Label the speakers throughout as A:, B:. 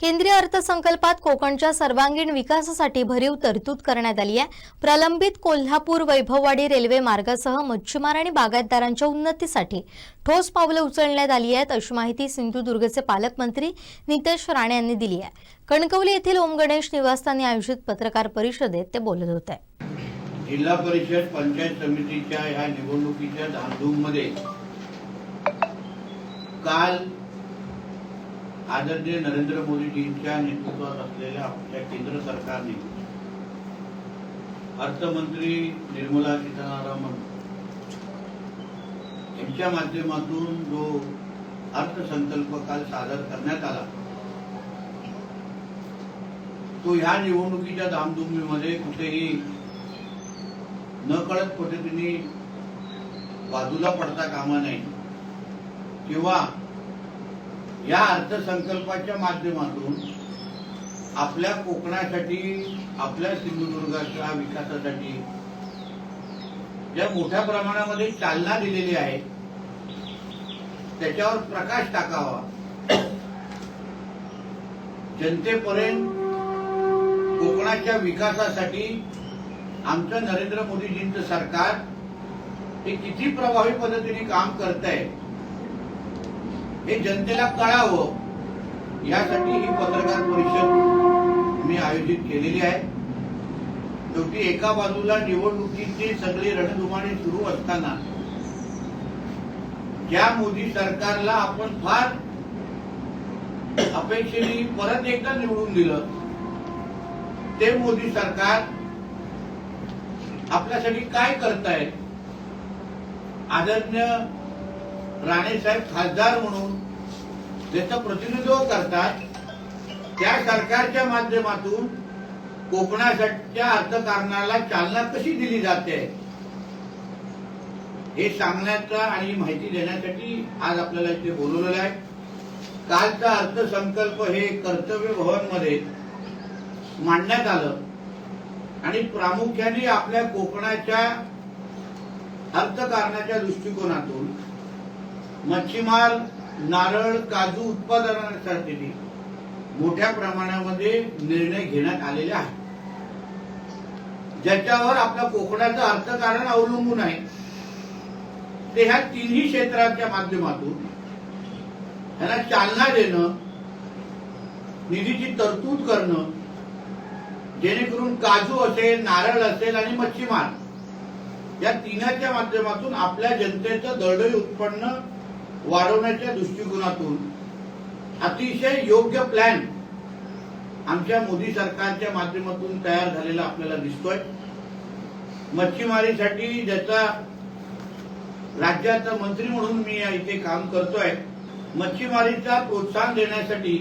A: केंद्रीय अर्थसंकल्पात कोकणच्या सर्वांगीण विकासासाठी भरीव तरतूद करण्यात आली आहे. प्रलंबित कोल्हापूर वैभववाडी रेल्वे मार्गासह मच्छीमार आणि बागायतदारांच्या उन्नतीसाठी ठोस पावलं उचलण्यात आली आहेत अशी माहिती सिंधुदुर्गचे पालकमंत्री नितेश राणे यांनी दिली आहे. कणकवली येथील ओम गणेश निवासस्थानी आयोजित पत्रकार परिषदेत ते बोलत होते.
B: जिल्हा परिषद पंचायत समितीच्या या निवडणुकीच्या धामधूममध्ये काल आदरणीय नरेंद्र मोदीजींच्या नेतृत्वात असलेल्या आपल्या केंद्र सरकारने अर्थमंत्री निर्मला सीतारामन यांच्या माध्यमातून जो अर्थसंकल्प काल सादर करण्यात आला तो ह्या निवडणुकीच्या धामधुमीमध्ये कुठेही न कळत पद्धतीने बाजूला पडता कामा नाही किंवा या अर्थसंकल्पाच्या माध्यमातून आपल्या कोकणासाठी आपल्या सिंधुदुर्गाच्या विकासासाठी ज्या मोठ्या प्रमाणामध्ये चालना दिलेली आहे त्याच्यावर प्रकाश टाकावा. जनतेपर्यंत कोकणाच्या विकासासाठी आमचं नरेंद्र मोदीजींचं सरकार हे किती प्रभावी पद्धतीने काम करत आहे हे जनतेला कळावं. यासाठी ही पत्रकार परिषद मी आयोजित केलेली आहे. शेवटी एका बाजूला निवडणुकीची सगळी रणधुमाळी सुरू असताना ज्या मोदी सरकारला आपण फार अपेक्षेने परत एकदा निवडून दिलं ते मोदी सरकार आपल्यासाठी काय करतायत? आदरणीय राणे साहेब खासदार म्हणून ज्याचं प्रतिनिधित्व करतात त्या सरकारच्या माध्यमातून कोकणासाठीच्या अर्थकारणाला चालना कशी दिली जाते हे सांगण्याचा आणि माहिती देण्यासाठी आज आपल्याला इथे बोलवलेलं आहे. कालचा अर्थसंकल्प हे कर्तव्य भवनमध्ये मांडण्यात आलं आणि प्रामुख्याने आपल्या कोकणाच्या अर्थकारणाच्या दृष्टिकोनातून मच्छीमार नारळ काजू उत्पादनासाठी मोठ्या प्रमाणामध्ये निर्णय घेण्यात आलेले आहेत. ज्याच्यावर आपल्या कोकणाचं अर्थकारण अवलंबून आहे. ते ह्या तिन्ही क्षेत्राच्या माध्यमातून त्यांना चालना देणं निधीची तरतूद करणं जेणेकरून काजू असेल नारळ असेल आणि मच्छीमार या तिन्हाच्या माध्यमातून आपल्या जनतेचं दरडोई उत्पन्न वाढवण्याच्या दृष्टिकोनातून अतिशय योग्य प्लॅन आमच्या मोदी सरकारच्या माध्यमातून तयार झालेला आपल्याला दिसतोय. मच्छीमारीसाठी ज्याचा राज्याचा मंत्री म्हणून मी इथे काम करतोय मच्छीमारीचा प्रोत्साहन देण्यासाठी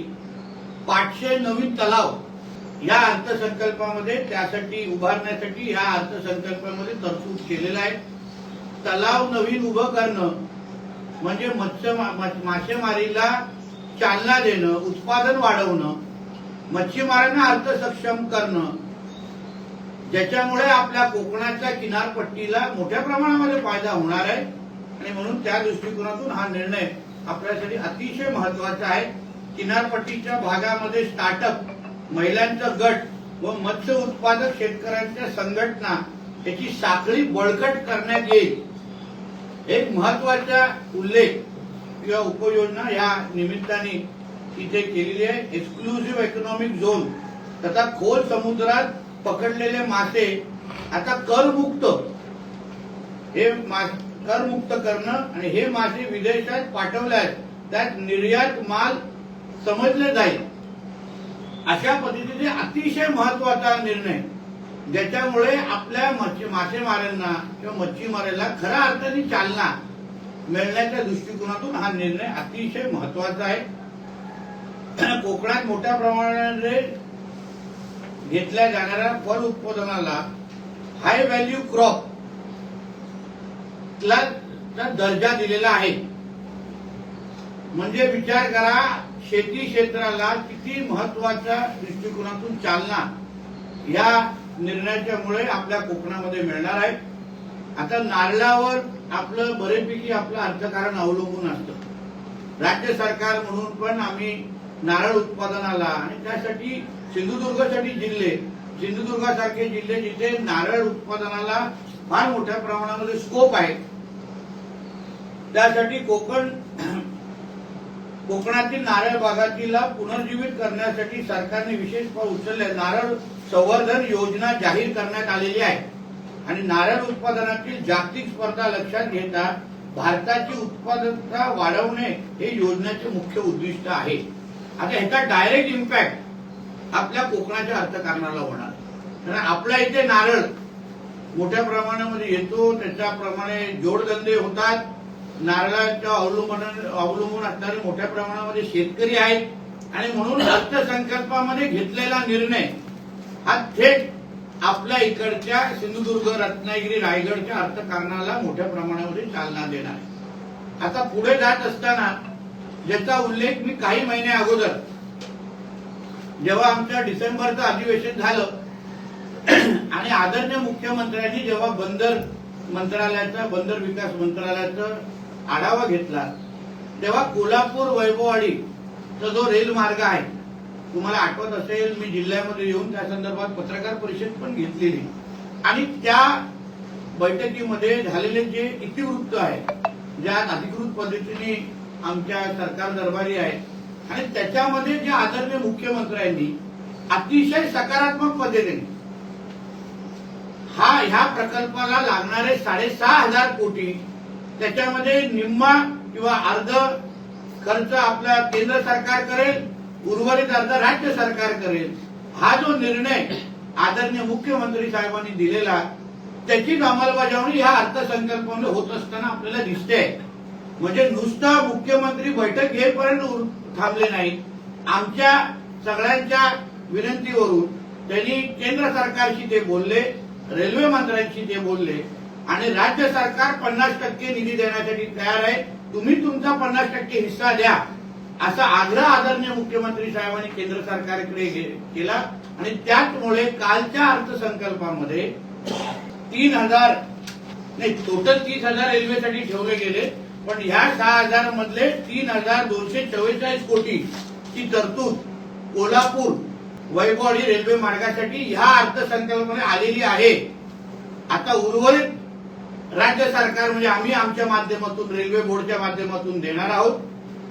B: पाचशे नवीन तलाव या अर्थसंकल्पामध्ये त्यासाठी उभारण्यासाठी या अर्थसंकल्पामध्ये तरतूद केलेला आहे. तलाव नवीन उभं करणं म्हणजे मत्स्य मासेमारीला चालना देणं उत्पादन वाढवणं मच्छीमारांना अर्थसक्षम करणं ज्याच्यामुळे आपल्या कोकणाच्या किनारपट्टीला मोठ्या प्रमाणामध्ये फायदा होणार आहे. आणि म्हणून त्या दृष्टिकोनातून हा निर्णय आपल्यासाठी अतिशय महत्त्वाचा आहे. किनारपट्टीच्या भागामध्ये स्टार्टअप महिलांचा गट व मत्स्य उत्पादक शेतकऱ्यांच्या संघटना याची साखळी बळकट करण्यात येईल. एक महत्त्वाचा उल्लेख किंवा उपयोजना या निमित्ताने इथे केलेली आहे. एक्सक्लुझिव्ह इकॉनॉमिक झोन तथा खोल समुद्रात पकडलेले मासे आता करमुक्त. हे करमुक्त करणं आणि हे मासे विदेशात पाठवल्यास त्यात निर्यात माल समजले जाईल. अशा पद्धतीने अतिशय महत्त्वाचा निर्णय. ज्याच्यामुळे आपल्या मच्छी मासेमाऱ्यांना किंवा मच्छीमाराला खऱ्या अर्थाने चालना मिळण्याच्या दृष्टिकोनातून हा निर्णय अतिशय महत्त्वाचा आहे. कोकणात मोठ्या प्रमाणामध्ये घेतल्या जाणाऱ्या फल उत्पादनाला हाय व्हॅल्यू क्रॉप दर्जा दिलेला आहे. म्हणजे विचार करा शेती क्षेत्राला किती महत्त्वाच्या दृष्टिकोनातून चालना या निर्णयाच्या मुळे आपल्या कोकणामध्ये मिळणार आहे. आता नारळावर आपलं बरेपैकी आपलं अर्थकारण अवलंबून असतं. राज्य सरकार म्हणून पण आम्ही नारळ उत्पादनाला आणि त्यासाठी सिंधुदुर्गसाठी जिल्हे सिंधुदुर्गासारखे जिल्हे जिथे नारळ उत्पादनाला फार मोठ्या प्रमाणामध्ये स्कोप आहे. त्यासाठी कोकण कोकणातील नारळ बागातीला पुनर्जीवित करण्यासाठी सरकारने विशेष पाऊल उचलले. नारळ संवर्धन योजना जाहीर करण्यात आलेली आहे. आणि नारळ उत्पादनातील जागतिक स्पर्धा लक्षात घेता भारताची उत्पादकता वाढवणे हे योजनेचे मुख्य उद्दिष्ट आहे. आता ह्याचा डायरेक्ट इम्पॅक्ट आपल्या कोकणाच्या अर्थकारणाला होणार. कारण आपल्या इथे नारळ मोठ्या प्रमाणामध्ये येतो त्याच्याप्रमाणे जोडधंदे होतात. नारळाच्या अवलंबन अवलंबून असणारे मोठ्या प्रमाणामध्ये शेतकरी आहेत. आणि म्हणून अर्थसंकल्पामध्ये घेतलेला निर्णय हा थेट आपल्या इकडच्या सिंधुदुर्ग रत्नागिरी रायगडच्या अर्थकारणाला मोठ्या प्रमाणामध्ये चालना देणार आहे. आता पुढे जात असताना ज्याचा उल्लेख मी काही महिने अगोदर जेव्हा आमच्या डिसेंबरचं अधिवेशन झालं आणि आदरणीय मुख्यमंत्र्यांनी जेव्हा बंदर मंत्रालयाचा बंदर विकास मंत्रालयाचा आढावा घेतला तेव्हा कोल्हापूर वैभववाडीचा जो रेल मार्ग आहे तुम्हाला आठवत असेल मी जिल्ह्यामध्ये येऊन त्या संदर्भात पत्रकार परिषद पण घेतलेली. आणि त्या बैठकीमध्ये झालेले जे इतिवृत्त आहे ज्या अधिकृत पद्धतीने आमच्या सरकार दरबारी आहेत आणि त्याच्यामध्ये जे आदरणीय मुख्यमंत्र्यांनी अतिशय सकारात्मक पद्धतीने हा ह्या प्रकल्पाला लागणारे साडेसहा हजार कोटी त्याच्यामध्ये निम्मा किंवा अर्ध खर्च आपला केंद्र सरकार करेल उर्वरित अर्ध राज्य सरकार करेल. हा जो निर्णय आदरणीय मुख्यमंत्री साहेबांनी दिलेला त्याचीच अंमलबजावणी ह्या अर्थसंकल्पामध्ये होत असताना आपल्याला दिसते म्हणजे नुसता मुख्यमंत्री बैठक घेईपर्यंत थांबले नाही आमच्या सगळ्यांच्या विनंतीवरून त्यांनी केंद्र सरकारशी ते बोलले रेल्वे मंत्र्यांशी ते बोलले आणि राज्य सरकार पन्नास टक्के निधी देण्यासाठी तयार आहे. तुम्ही तुमचा पन्नास टक्के हिस्सा द्या. असा आग्रह आदरणीय मुख्यमंत्री साहेबांनी केंद्र सरकारकडे केला. आणि त्याचमुळे कालच्या अर्थसंकल्पामध्ये तीन हजार नाही टोटल तीस हजार रेल्वेसाठी ठेवले गेले. पण ह्या सहा हजार मधले तीन हजार दोनशे चव्वेचाळीस कोटी ची तरतूद कोल्हापूर वैभवडी रेल्वे मार्गासाठी ह्या अर्थसंकल्पामध्ये आलेली आहे. आता उर्वरित राज्य सरकार म्हणजे आम्ही आमच्या माध्यमातून रेल्वे बोर्डच्या माध्यमातून देणार आहोत.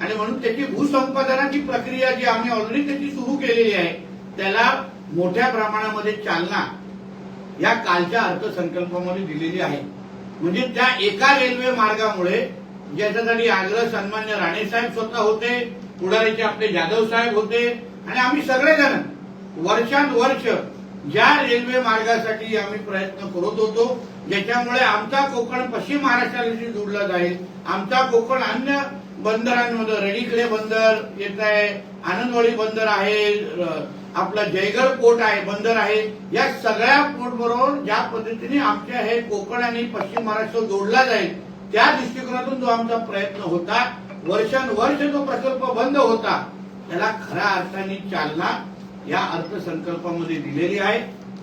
B: आणि म्हणून त्याची भूसंपादनाची प्रक्रिया जी आम्ही ऑलरेडी त्याची सुरू केलेली आहे त्याला मोठ्या प्रमाणामध्ये चालना या कालच्या अर्थसंकल्पामध्ये दिलेली आहे. म्हणजे त्या एका रेल्वे मार्गामुळे ज्याच्यासाठी आग्रह सन्मान्य राणे साहेब स्वतः होते पुढारीचे आपले जाधव साहेब होते आणि आम्ही सगळेजण वर्षानुवर्ष ज्या रेल्वे मार्गासाठी आम्ही प्रयत्न करत होतो ज्याच्यामुळे आमचा कोकण पश्चिम महाराष्ट्राशी जोडला जाईल आमचा कोकण अन्य बंदरांमध्ये रेडीकडे बंदर येत आहे. आनंदवाडी बंदर आहे आपला जयगड पोर्ट आहे बंदर आहे. या सगळ्या पोर्ट बरोबर ज्या पद्धतीने आमच्या हे कोकण आणि पश्चिम महाराष्ट्र जोडला जाईल त्या दृष्टिकोनातून जो आमचा प्रयत्न होता वर्षानुवर्ष जो प्रकल्प बंद होता त्याला खऱ्या अर्थाने चालना या अर्थसंकल्पामध्ये दिलेली आहे.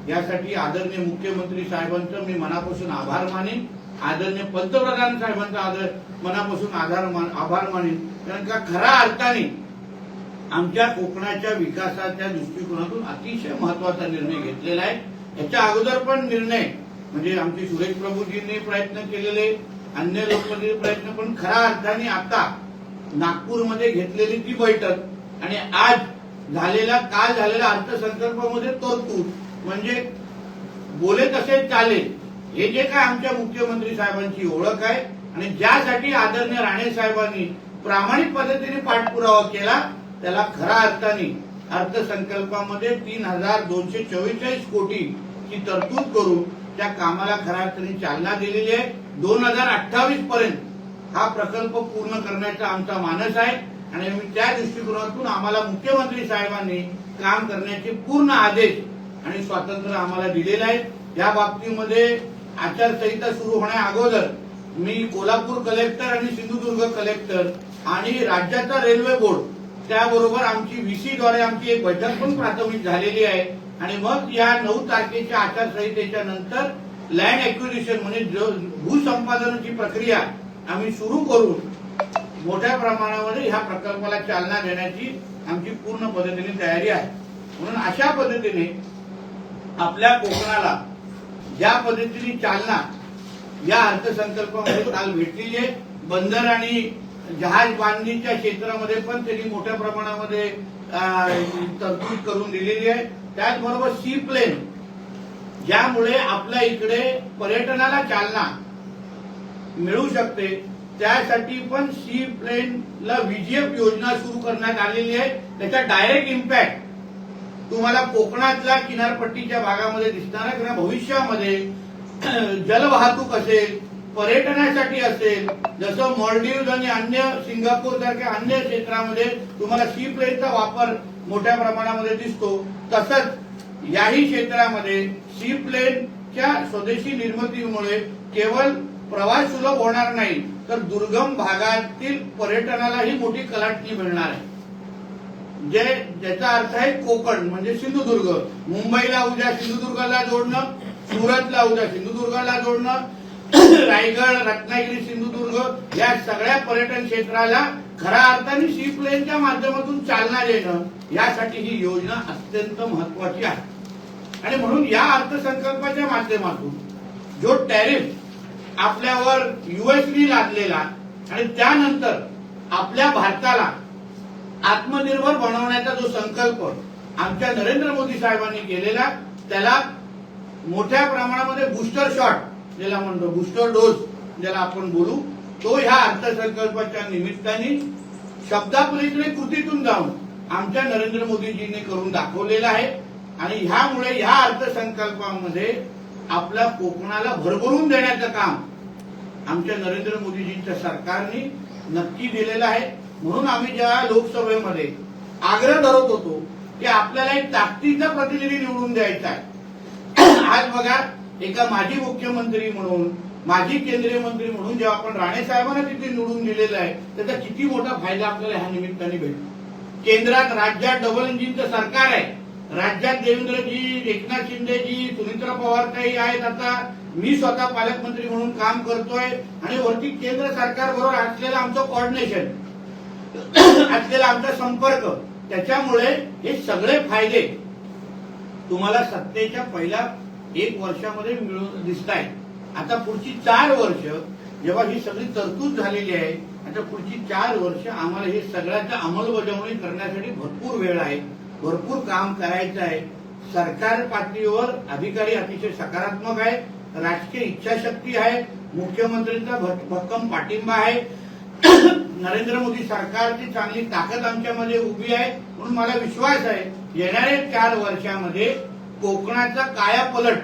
B: यासाठी आदरणीय मुख्यमंत्री साहेबांचं मी मनापासून आभार मानेन. आदरणीय पंतप्रधान साहेबांचा आदर मनापासून आधार मान आभार मानेन. कारण का खऱ्या अर्थाने आमच्या कोकणाच्या विकासाच्या दृष्टिकोनातून अतिशय महत्त्वाचा निर्णय घेतलेला आहे. याच्या अगोदर पण निर्णय म्हणजे आमचे सुरेश प्रभूजींनी प्रयत्न केलेले अन्य लोकांनी प्रयत्न पण खऱ्या अर्थाने आता नागपूरमध्ये घेतलेली ती बैठक आणि आज झालेला काल झालेल्या अर्थसंकल्पामध्ये तरतूद म्हणजे बोले तसे चालेल हे जे काय आमच्या मुख्यमंत्री साहेबांची ओळख आहे आणि ज्यासाठी आदरणीय राणे साहेबांनी प्रामाणिक पद्धतीने पाठपुरावा केला त्याला खऱ्या अर्थाने अर्थसंकल्पामध्ये तीन हजार दोनशे चव्वेचाळीस कोटी ची तरतूद करून त्या कामाला खऱ्या अर्थाने चालना दिलेली आहे. दोन हजार अठ्ठावीस पर्यंत हा प्रकल्प पूर्ण करण्याचा आमचा मानस आहे आणि मी त्या दृष्टिकोनातून आम्हाला मुख्यमंत्री साहेबांनी काम करण्याचे पूर्ण आदेश आणि स्वातंत्र्य आम्हाला दिलेलं आहे. या बाबतीमध्ये आचारसंहिता सुरू होण्या अगोदर मी कोल्हापूर कलेक्टर आणि सिंधुदुर्ग कलेक्टर आणि राज्याचा रेल्वे बोर्ड त्याबरोबर आमची व्हीसी द्वारे आमची एक बैठक पण प्राथमिक झालेली आहे. आणि मग या नऊ तारखेच्या आचारसंहितेच्या नंतर लँड अक्विजिशन म्हणजे भूसंपादनाची प्रक्रिया आम्ही सुरू करून मोठ्या प्रमाणामध्ये ह्या प्रकल्पाला चालना देण्याची आमची पूर्ण पद्धतीने तयारी आहे. म्हणून अशा पद्धतीने आपल्या कोकणाला ज्या पद्धतीने चालना या अर्थसंकल्पामध्ये काल भेटलेली आहे. बंदर आणि जहाज बांधणीच्या क्षेत्रामध्ये पण त्यांनी मोठ्या प्रमाणामध्ये तरतूद करून दिलेली आहे. त्याचबरोबर सी प्लेन ज्यामुळे आपल्या इकडे पर्यटनाला चालना मिळू शकते. त्यासाठी पण सी प्लेनला व्हीजीएफ योजना सुरू करण्यात आलेली आहे. त्याचा डायरेक्ट इम्पॅक्ट तुम्हाला कोकणातल्या किनारपट्टीच्या भागामध्ये दिसणार किंवा भविष्यामध्ये जलवाहतूक असेल पर्यटनासाठी असेल जसं मॉल्डीव्ह आणि अन्य सिंगापूर सारख्या अन्य क्षेत्रामध्ये तुम्हाला सी प्लेनचा वापर मोठ्या प्रमाणामध्ये दिसतो. तसंच याही क्षेत्रामध्ये सी प्लेनच्या स्वदेशी निर्मितीमुळे केवळ प्रवास सुलभ होणार नाही तर दुर्गम भागातील पर्यटनालाही मोठी कलाटणी मिळणार आहे. जे ज्याचा अर्थ आहे कोकण म्हणजे सिंधुदुर्ग. मुंबईला उद्या सिंधुदुर्गला जोडणं सुरतला उद्या सिंधुदुर्गाला जोडणं रायगड रत्नागिरी सिंधुदुर्ग या सगळ्या पर्यटन क्षेत्राला खऱ्या अर्थाने सी प्लेनच्या माध्यमातून चालना देणं यासाठी ही योजना अत्यंत महत्वाची आहे. आणि म्हणून या अर्थसंकल्पाच्या माध्यमातून जो टॅरिफ आपल्यावर युएसनी लादलेला आणि त्यानंतर आपल्या भारताला आत्मनिर्भर बनवण्याचा जो संकल्प आमच्या नरेंद्र मोदी साहेबांनी केलेला त्याला मोठ्या प्रमाणामध्ये बुस्टर शॉट ज्याला म्हणतो बुस्टर डोस ज्याला आपण बोलू तो ह्या अर्थसंकल्पाच्या निमित्ताने शब्दापलीकडे कृतीतून जाऊन आमच्या नरेंद्र मोदीजींनी करून दाखवलेला आहे. आणि ह्यामुळे ह्या अर्थसंकल्पामध्ये आपल्या कोकणाला भरभरून देण्याचं काम आमच्या नरेंद्र मोदीजींच्या सरकारने नक्की दिलेलं आहे. म्हणून आम्ही ज्या लोकसभेमध्ये आग्रह धरत होतो की आपल्याला एक ताकदीचा प्रतिनिधी निवडून द्यायचा आहे. आज बघा एका माजी मुख्यमंत्री म्हणून माजी केंद्रीय मंत्री म्हणून जेव्हा आपण राणे साहेबांना तिथे निवडून दिलेलं आहे त्याचा किती मोठा फायदा आपल्याला ह्या निमित्ताने भेटतो. केंद्रात राज्यात डबल इंजिनचं सरकार आहे. राज्यात देवेंद्रजी एकनाथ शिंदेजी सुमित्रा पवार काही आहेत आता. मी स्वतः पालकमंत्री म्हणून काम करतोय आणि वरती केंद्र सरकार बरोबर असलेलं आमचं कॉर्डिनेशन असलेला आमचा संपर्क. त्याच्यामुळे हे सगळे फायदे तुम्हाला सत्तेच्या पहिल्या एक वर्षामध्ये मिळून दिसत आहेत आता पुढची चार वर्ष जेव्हा ही सगळी तरतूद झालेली आहे आता पुढची चार वर्ष आम्हाला हे सगळ्याच्या अंमलबजावणी करण्यासाठी भरपूर वेळ आहे भरपूर काम करायचं आहे. सरकार पातळीवर अधिकारी अतिशय सकारात्मक आहे राजकीय इच्छाशक्ती आहे मुख्यमंत्र्यांचा भक्कम पाठिंबा आहे. नरेंद्र मोदी सरकारची चांगली ताकद आमच्यामध्ये उभी आहे म्हणून मला विश्वास आहे. येणाऱ्या चार वर्षामध्ये कोकणाचा कायापलट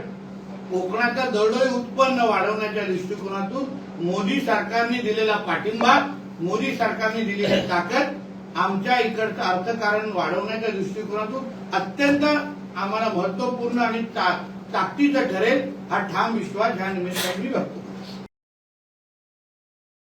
B: कोकणाचा दरडोई उत्पन्न वाढवण्याच्या दृष्टिकोनातून मोदी सरकारने दिलेला पाठिंबा मोदी सरकारने दिलेली ताकद आमच्या इकडचं अर्थकारण वाढवण्याच्या दृष्टिकोनातून अत्यंत आम्हाला महत्त्वपूर्ण आणि ताकदीचं ताकदीचा ठरेल हा ठाम विश्वास ह्या निमित्ताने मी व्यक्त